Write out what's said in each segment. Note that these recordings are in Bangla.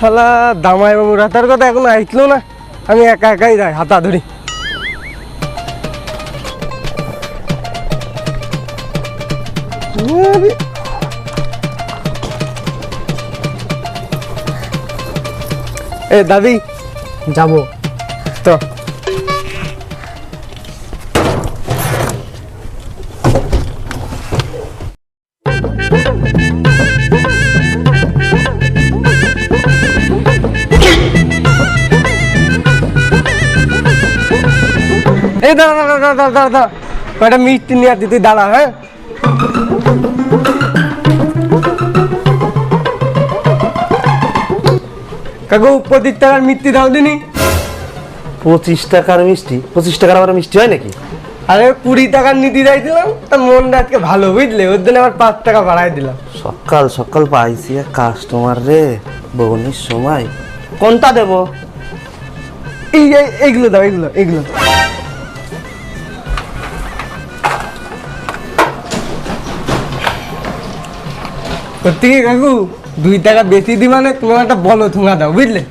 শালা দামাই বাবু রাতার কথা এখন আইতলো না। আমি একা একাই যাই হাতা ধরি। এ দাদি যাব। তো এই দাঁড়া দাঁড়া দাঁড়া দাঁড়া দাঁড়া কয়টা মিষ্টি নিয়ে আসছি তুই দাঁড়া হ্যাঁ? কাকু পঁচিশ টাকার মিষ্টি দাও দিনি। পঁচিশ টাকার মিষ্টি? পঁচিশ টাকার আবার মিষ্টি হয় নাকি? আরে কুড়ি টাকার নীতি চাইছিলাম তা মনটা আজকে ভালো বুঝলে? ওর জন্য আবার পাঁচ টাকা বাড়াই দিলাম। সকাল সকাল পাইছি কাস্টমার রে বৌনির সময়। কোনটা দেবো? এই এই- এইগুলো দাও এইগুলো এইগুলো। কি কাকু? দুই টাকা বেশি দি মানে তোমার একটা বলো থুঙা দাও, বুঝলে?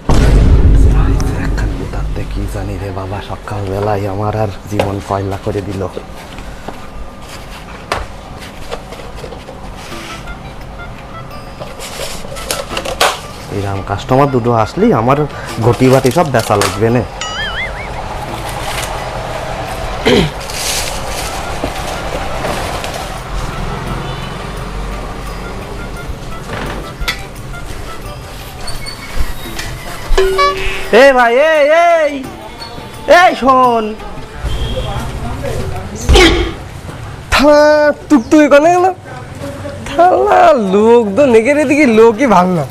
কি জানি রে বাবা সকাল বেলায় আমার আর জীবন পয়লা করে দিল। এরকম কাস্টমার দুটো আসলি আমার ঘটি বাটি সব বেচা লাগবে না। এ ভাই এই এই এই শোন। থালা টুকটুকি কনে গেল। থালা, লোক তো নেগের এদিকে লোকই ভালো না।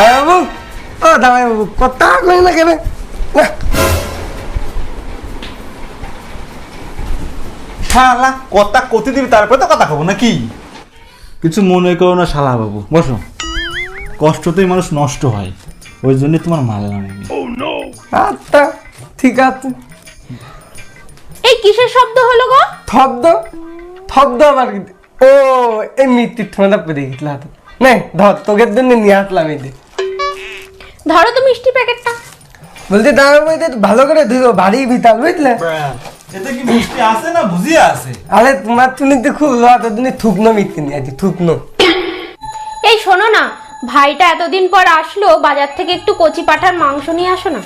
বাবু ও দাদা বাবু কথা কই না কেন শালা কথা কতে দিবি তারপরে তো কথা খাব নাকি কিছু মনে করো না শালা বাবু। বসো। কষ্টতেই মানুষ নষ্ট হয়। ওই জন্য তোমার মারলাম আমি। আচ্ছা ঠিক আছে। এই কিসের শব্দ হলো গো? থব্দ আবার কি? ও এই মিষ্টির ঠোঁটা পেরে গেছিল হাতে। নে ধর তোকের জন্য নিয়ে আসলাম এই ধরো তো মিষ্টি প্যাকেটটা। দাদা বাবু এটা ভালো করে ধুইও ভারী ভিতাল বুঝলে? এতে কি মিষ্টি আছে না ভুজিয়া আছে? আরে তোমার চুনিতে খুব লোয়া তোর জন্য থুকনো মিষ্টি নিয়ে আছি থুকনো। এই শোনো না ভাইটা এতদিন পর আসলো বাজার থেকে একটু কচি পাঠার মাংস নিয়ে আসো না।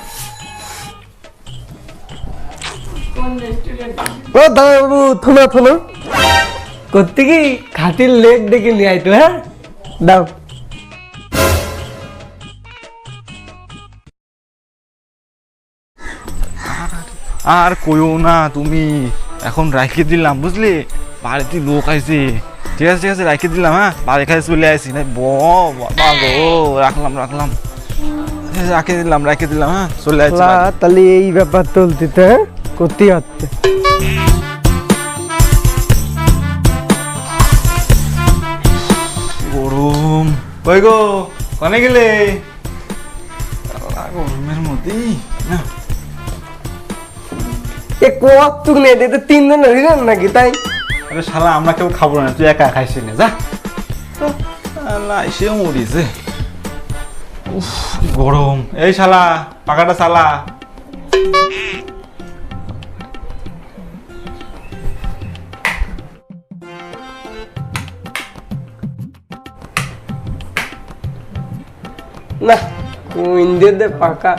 ও দাদা বাবু থুনো থুনো। করতে কি খাটির লেগ দেখে নিয়ে আইতো হ্যাঁ? দাও। আর কইও না তুমি এখন রাখে দিলাম বুঝলি? বাড়িতে লোক আইছে। ঠিক আছে ঠিক আছে রাখে দিলাম হ্যাঁ? বাড়ি খাই চলে আসি না ব বাবা গো রাখলাম রাখলাম। রাখে দিলাম রাখে দিলাম হ্যাঁ? চলে আসছি তাহলে এই ব্যাপার চলতে হ্যাঁ? হচ্ছে। গরম। কই গো? কনে গেলে? গরমের মধ্যেই না? এ কত নেই এটা তিনজন হইলেন নাকি তাই? আরে শালা আমরা কেউ খাব না তুই একা খাইছি না যা। আল্লাহ এসে মরিছে। উফ গরম। এই শালা পাকাটা শালা। না কোন দিয়ে পাকা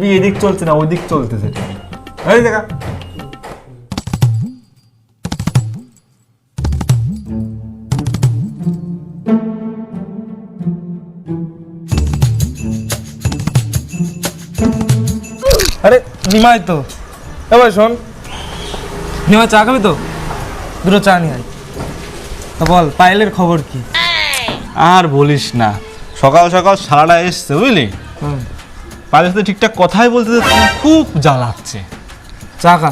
টিভি এদিক চলছে না ওইদিক চলতেছে। এই দেখা। আরে নিমাই তো। এবার শোন। নিমাই চা খাবি তো? দুটো চা নিয়ে তা বল পায়েলের খবর কি? আর বলিস না সকাল সকাল সারাটা এসছে বুঝলি? হুম। পায়েলের সাথে ঠিকঠাক কথাই বলতে দিচ্ছে খুব জ্বালাচ্ছে চা খা।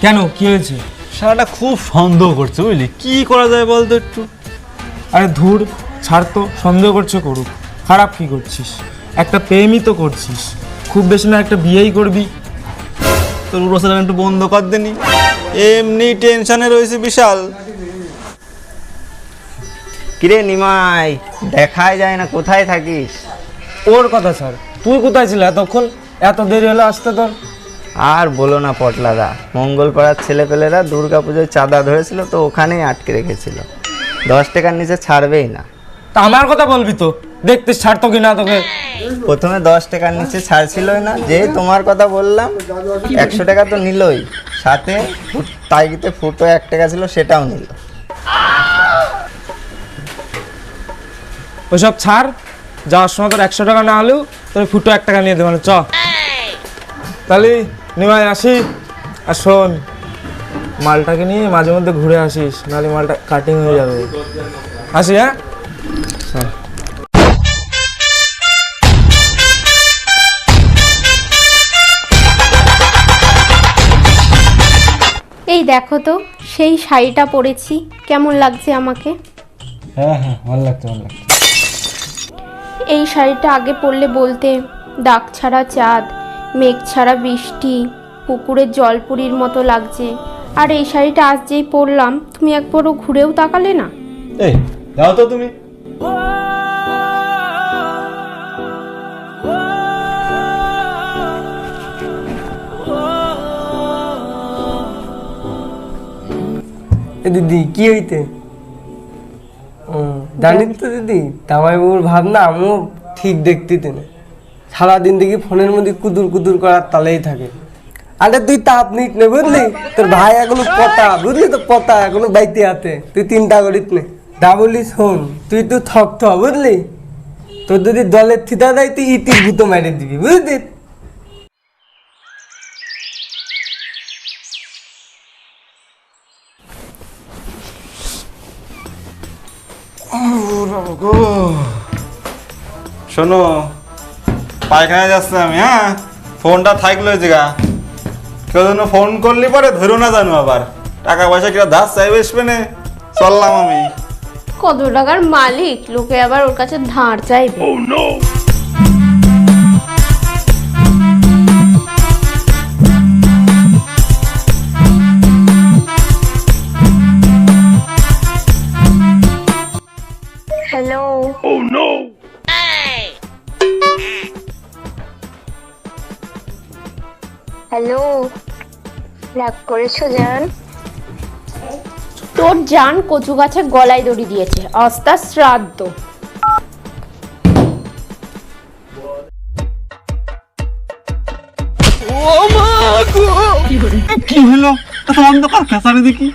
কেন? কি হয়েছে? সারাটা খুব সন্দেহ করছে বুঝলি? কি করা যায় বলতো একটু? আরে ধুর ছাড় তো সন্দেহ করছে করুক। খারাপ কি করছিস? একটা প্রেমই তো করছিস। খুব বেশি না একটা বিয়েই করবি। তোর উড়োসালাম একটু বন্ধ কর দেনি। এমনি টেনশনে রয়েছে বিশাল। কিরে নিমাই দেখাই যায় না কোথায় থাকিস? ওর কথা স্যার তুই কোথায় ছিল এতক্ষণ? এত দেরি হলো আসতে তোর? আর বলো না পটলাদা মঙ্গলপাড়ার ছেলেপেলেরা দুর্গা পুজোয় চাঁদা ধরেছিল তো ওখানেই আটকে রেখেছিল। দশ টাকার নিচে ছাড়বেই না। তা আমার কথা বলবি তো? দেখতে ছাড়তো কি না তোকে? প্রথমে দশ টাকার নিচে ছাড়ছিলই না যে তোমার কথা বললাম একশো টাকা তো নিলই। সাথে তাইতে ফুটো এক টাকা ছিল সেটাও নিল। ওইসব ছাড় যাওয়ার সময় তোর একশো টাকা না হলেও তোর ফুটো এক টাকা নিয়ে দেবে মানে চ। তাহলে নিমাই আসি আর শোন মালটাকে নিয়ে মাঝে মধ্যে ঘুরে আসিস নাহলে মালটা কাটিং হয়ে যাবে। আসি হ্যাঁ। এই দেখো তো সেই শাড়িটা পরেছি কেমন লাগছে আমাকে? হ্যাঁ হ্যাঁ ভালো লাগছে ভালো লাগছে। এই শাড়িটা আগে পরলে বলতে দাগ ছাড়া চাঁদ মেঘ ছাড়া বৃষ্টি পুকুরের জলপুরির মতো লাগছে। আর এই শাড়িটা আজ যেই পরলাম তুমি একবারও ঘুরেও তাকালে না? এই তো তুমি। দিদি কি হইতে? জানিস তো দিদি জামাই বাবুর ভাবনা আমিও ঠিক দেখতে না সারাদিন দেখি ফোনের মধ্যে কুদুর কুদুর করার তালেই থাকে। আরে তুই তাপ নিস নে বুঝলি? তোর ভাই এখনও পতা, বুঝলি তো পতা এখনও বাইতে হাতে। তুই চিন্তা করিস নে। ডাবলি শোন, তুই তো থক থ বুঝলি? তোর যদি দলের থিতা দেয়, তুই ইতির ভূতো মেরে দিবি, বুঝলি? শোনো পায়খানায় যাচ্ছে আমি হ্যাঁ? ফোনটা থাকল জিগা জায়গা কেউ যেন ফোন করলি পরে ধরো না জানো আবার। টাকা পয়সা কিরা ধার চাইবে না। চললাম আমি। কত টাকার মালিক? লোকে আবার ওর কাছে ধার চাইবে। হ্যালো। রাগ করেছ জান? তোর জান কচু গাছে গলায় দড়ি দিয়েছে। আস্তা শ্রাদ্ধ। কি হলো? এত অন্ধকার খেসারে দেখি।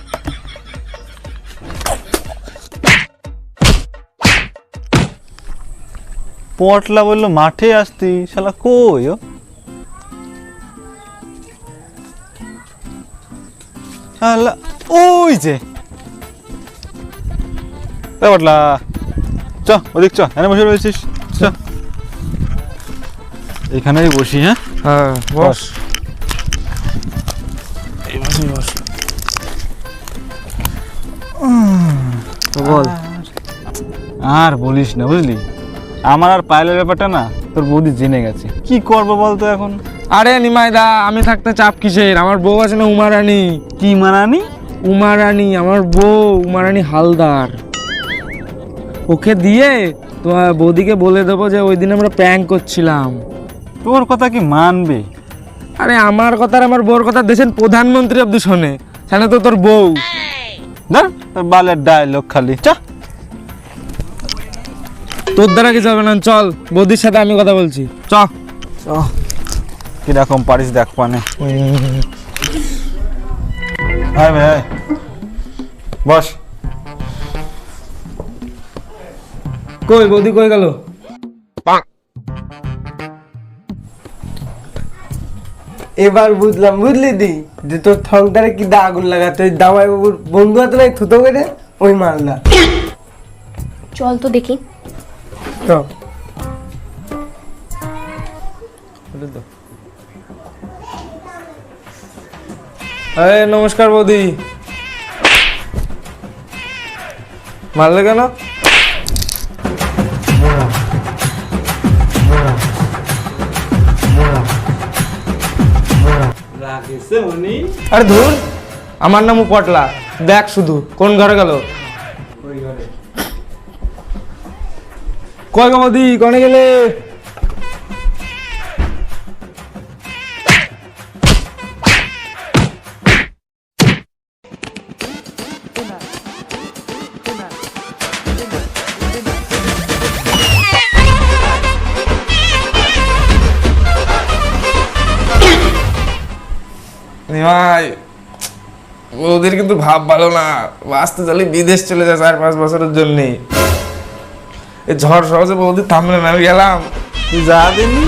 পটলা বলল মাঠে আসতি শালা কই ওই যে। চ ওদিক চ এখানে বসে রয়েছিস। চ। এখানেই বসি হ্যাঁ? হ্যাঁ বস। বল। আর বলিস না বুঝলি? আমার আর পায়েলের ব্যাপারটা না তোর বৌদি জেনে গেছে। কি করব বলতো এখন? আরে নিমাই দা আমি থাকতে চাপ কিসের? আমার বউ আছে না উমারানি। কি মারানি উমারানি আমার বউ উমারানি হালদার। ওকে দিয়ে তোমার বৌদিকে বলে দেবো যে ওই দিন আমরা প্র্যাঙ্ক করছিলাম। তোর কথা কি মানবে? আরে আমার কথা আর আমার বউর কথা দেশের প্রধানমন্ত্রী অব্দি শোনে। সেখানে তো তোর বউ? না তোর বালের ডায়লগ খালি চা। তোর দ্বারা কি হবে না চল বৌদির সাথে আমি কথা বলছি। চ। চ। কীরকম পারিস দেখ পানে। হাই ভাই বস। কই বৌদি কই গেল? এবার বুঝলাম বুঝলি দি যে তোর ঠংটারে কি দা আগুন লাগাতে ওই দামাই বাবুর বন্ধু হাতে নাই থুতো করে ওই মালদা চল তো দেখি। তো। আরে নমস্কার বৌদি। মারলে কেন? আরে ধুর আমার নামও পটলা দেখ শুধু কোন ঘরে গেল? কয় গো বৌদি কনে গেলে? ওদের কিন্তু ভাব ভালো না। বাঁচতে চালি বিদেশ চলে যায় চার পাঁচ বছরের জন্য। এই ঝড় সহজে বৌদি থামলে না আমি গেলাম। তুই যা দিনি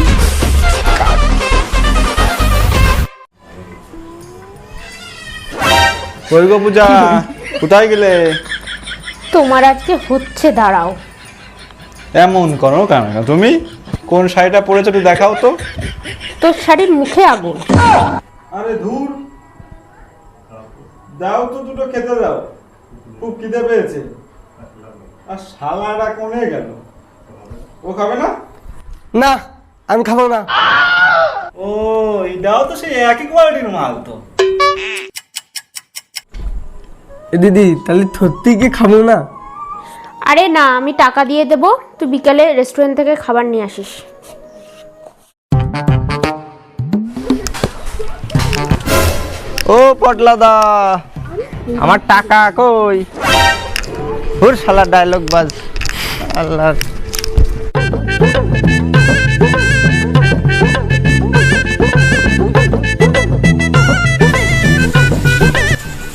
কই গো পূজা কোথায় গেলে? তোমার আজকে হচ্ছে দাঁড়াও। এমন করো কেন? তুমি কোন শাড়িটা পরেছো একটু দেখাও তো। তোর শাড়ির মুখে আগুন। আরে ধুর। দাও তো দুটো খেতে দাও। খুব খিদে পেয়েছে। আর শালাটা কোনে গেল। ও খাবে না? না আমি খাব না। ও এটাও তো সেই একই কোয়ালিটির মাল তো। এ দিদি তাহলে সত্যি কি খাব না? আরে না আমি টাকা দিয়ে দেবো। তুই বিকালে রেস্টুরেন্ট থেকে খাবার নিয়ে আসিস। ও পটলাদা আমার টাকা কই? হুর শালা ডায়লগ বাজ। আল্লাহ।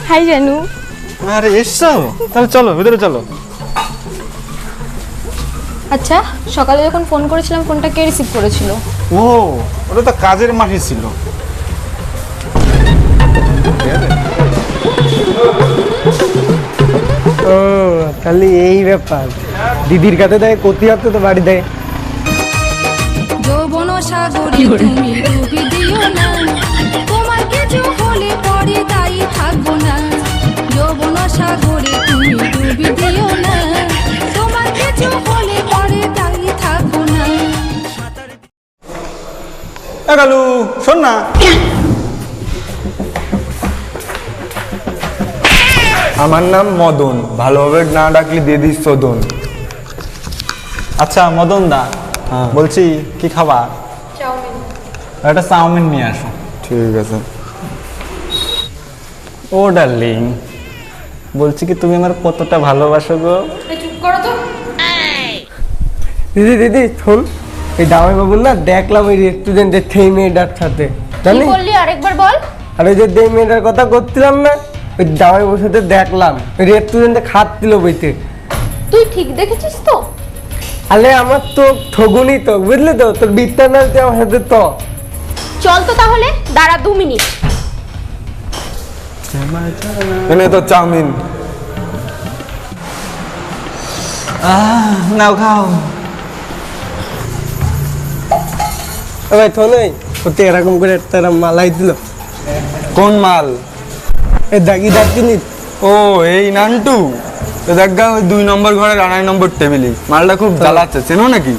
হাই জানু। আরে এসছো? তাহলে চলো ভিতরে চলো। আচ্ছা সকালে যখন ফোন করেছিলাম ফোনটা কে রিসিভ করেছিল? ও ওটা তো কাজের মাঠে ছিল। ও তাহলে এই ব্যাপার। দিদির কাছে দেয় কতি হতে তো বাড়ি দেয়। যৌবন সাগরে তুমি ডুবি দিও না। তোমার কিছু হলে পরে দায়ী থাকব না। যৌবন সাগরে তুমি ডুবি দিও না। তোমার কিছু হলে পরে দায়ী থাকব না। এ কালু শোন না। আমার নাম মদন। ভালোভাবে না ডাকলে দিয়ে দিস সদন আচ্ছা মদন দা বলছি কি খাবা একটা চাউমিন নিয়ে আসো। ঠিক আছে। ও ডার্লিং বলছি কি তুমি আমার কতটা ভালোবাসো গো? চুপ করো তো। দিদি দিদি শোন এই দামাই বাবুর না দেখলাম ওই রেস্টুরেন্টে সেই মেয়েটার সাথে। জানি বললি? আরেকবার বল। আর ওই যে দেই মেয়েটার কথা করছিলাম না ওই দেখলাম। ওই রেস্টুরেন্টে খাচ্ছিল বইতে। তুই ঠিক দেখেছিস তো? আরে আমার তো ঠগুনি তো বুঝলি তো? তোর না হচ্ছে আমার সাথে তো। চল তো তাহলে দাঁড়া দু মিনিট। এনে তো চাউমিন। নাও খাও। ও ভাই থো নাই। সত্যি এরকম করে একটা মালাই দিল। কোন মাল? এ দাগি দাগ কিনি ও এই নান্টু। তো দেখা ওই দুই নম্বর ঘরের আড়াই নম্বর টেবিলে মালটা খুব জ্বালাচ্ছে চেনো নাকি?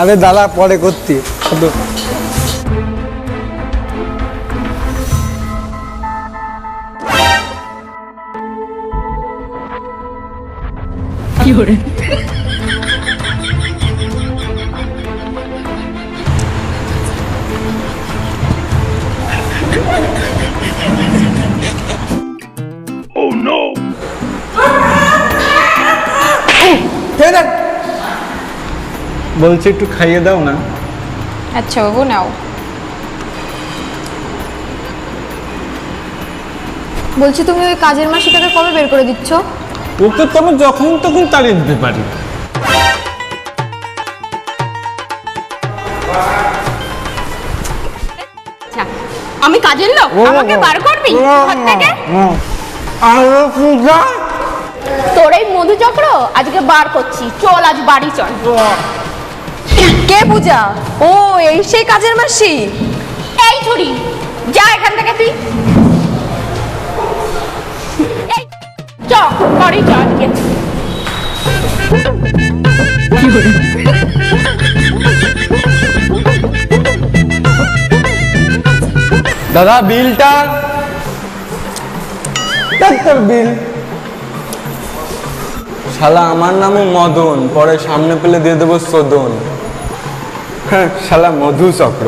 আরে দালা পরে করতে। কি খেয়ে দেন একটু খাইয়ে দাও না। আচ্ছা বাবু নাও। বলছি তুমি ওই কাজের কবে বের করে দিচ্ছ? ওকে তো আমি যখন তখন তাড়িয়ে দিতে পারি। আচ্ছা, আমি কাজের লোক? আমাকে বার করবি? থেকে? আরও পূজা? তোর এই মধুচক্র আজকে বার করছি। চল আজ বাড়ি চল। কে পূজা? ও এই সেই কাজের মাসি? এই ছুরি যা এখান থেকে তুই। এই, বাড়ি চ আজকে। দাদা বিলটা? বিল? শালা আমার নামও মদন পরে সামনে পেলে দিয়ে দেবো সদন। হ্যাঁ শালা মধু চক্র